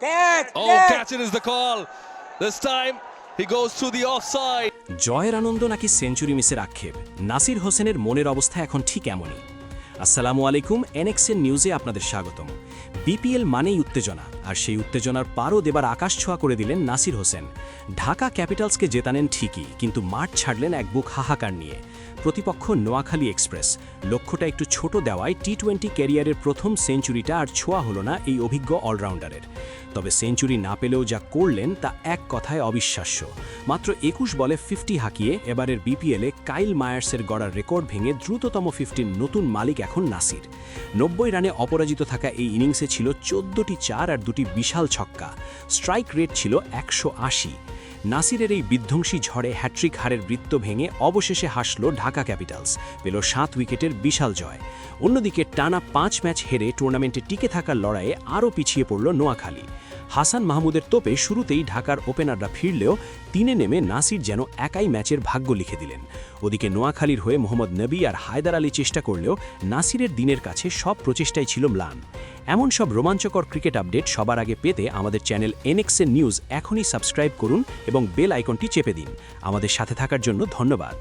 Catch! Oh, catch. catch it is the call. This time he goes to the offside. জয়ের আনন্দ নাকি century মিসের আক্ষেপ নাসির হোসেনের মনের অবস্থা এখন ঠিক এমনই আসসালামু আলাইকুম এনএক্সএন নিউজে আপনাদের স্বাগতম বিপিএল মানেই উত্তেজনা আর সেই উত্তেজনার পারও দেবার আকাশ ছোঁয়া করে দিলেন নাসির হোসেন। ঢাকা ক্যাপিটালসকে জেতানেন ঠিকই, কিন্তু মাঠ ছাড়লেন এক বুক হাহাকার নিয়ে। প্রতিপক্ষ নোয়াখালী এক্সপ্রেস। লক্ষ্যটা একটু ছোট দেওয়ায় টি টোয়েন্টি ক্যারিয়ারের প্রথম সেঞ্চুরিটা আর ছোঁয়া হলো না এই অভিজ্ঞ অলরাউন্ডারের। তবে সেঞ্চুরি না পেলেও যা করলেন তা এক কথায় অবিশ্বাস্য। মাত্র একুশ বলে ফিফটি হাঁকিয়ে এবারের বিপিএলে কাইল মায়ার্সের গড়ার রেকর্ড ভেঙে দ্রুততম ফিফটির নতুন মালিক এখন নাসির। নব্বই রানে অপরাজিত থাকা এই ইনিংসে ছিল চোদ্দটি চার আর দুটি বিশাল ছক্কা। স্ট্রাইক রেট ছিল একশো আশি। নাসিরের এই বিধ্বংসী ঝড়ে হ্যাট্রিক হারের বৃত্ত ভেঙে অবশেষে হাসল ঢাকা ক্যাপিটালস, পেল সাত উইকেটের বিশাল জয়। অন্যদিকে টানা পাঁচ ম্যাচ হেরে টুর্নামেন্টে টিকে থাকার লড়াইয়ে আরও পিছিয়ে পড়ল নোয়াখালী। হাসান মাহমুদের তোপে শুরুতেই ঢাকার ওপেনাররা ফিরলেও তিনে নেমে নাসির যেন একাই ম্যাচের ভাগ্য লিখে দিলেন। ওদিকে নোয়াখালীর হয়ে মোহাম্মদ নবী আর হায়দার আলী চেষ্টা করলেও নাসিরের দিনের কাছে সব প্রচেষ্টাই ছিল ম্লান। এমন সব রোমাঞ্চকর ক্রিকেট আপডেট সবার আগে পেতে আমাদের চ্যানেল এনএক্সএন নিউজ এখনই সাবস্ক্রাইব করুন এবং বেল আইকনটি চেপে দিন। আমাদের সাথে থাকার জন্য ধন্যবাদ।